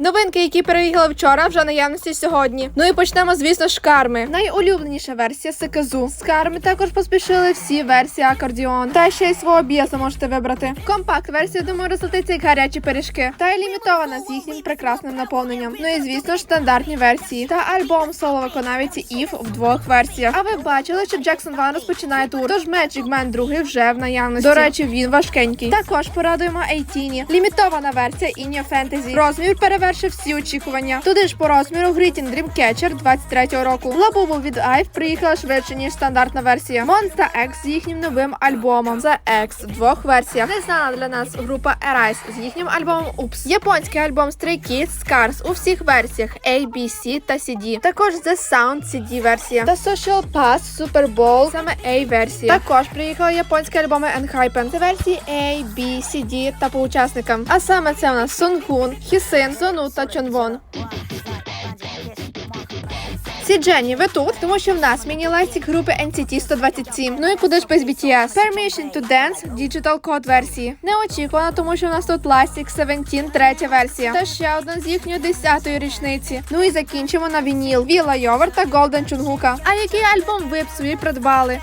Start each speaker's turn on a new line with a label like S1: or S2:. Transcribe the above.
S1: Новинки, які переїхали вчора, вже наявності сьогодні. Ну і почнемо, звісно, з карми. Найулюбленіша версія Сиказу. З карми також поспішили всі версії акордіон. Та ще й свого біса можете вибрати. Компакт версія, думаю, розлетиться як гарячі пиріжки. Та й лімітована з їхнім прекрасним наповненням. Ну і звісно ж стандартні версії. Та альбом соло виконавиці Ів в двох версіях. А ви бачили, що Джексон Ван розпочинає тур. Тож Magic Man 2 вже в наявності. До речі, він важкенький. Також порадуємо Ейтіні. Лімітована версія Inyo Fantasy. Розмір перевершив всі очікування. Туди ж по розміру Greeting Dreamcatcher 23-го року. Лабубу від Ive приїхала швидше, ніж стандартна версія. Monsta X з їхнім новим альбомом. The X в двох версіях. Незнана для нас група Arise з їхнім альбомом Oops. Японський альбом Stray Kids Scars у всіх версіях A, B, C та CD. Також The Sound CD версія. Та Social Pass Super Bowl саме A версія. Також приїхали японські альбоми Enhypen. Це версії A, B, CD та по учасникам. А саме це у нас Сунгун, Хісин, Зону та Чонвон. Сі Дженні, ви тут? Тому що в нас міні-лайстік групи NCT 127. Ну і куди ж без BTS? Permission to Dance Digital Code версії. Неочікувано, тому що в нас тут Lastic 17 третя версія. Та ще одна з їхньої 10-ї річниці. Ну і закінчимо на вініл. Віла Йовер та Голден Чунгука. А який альбом ви б собі придбали?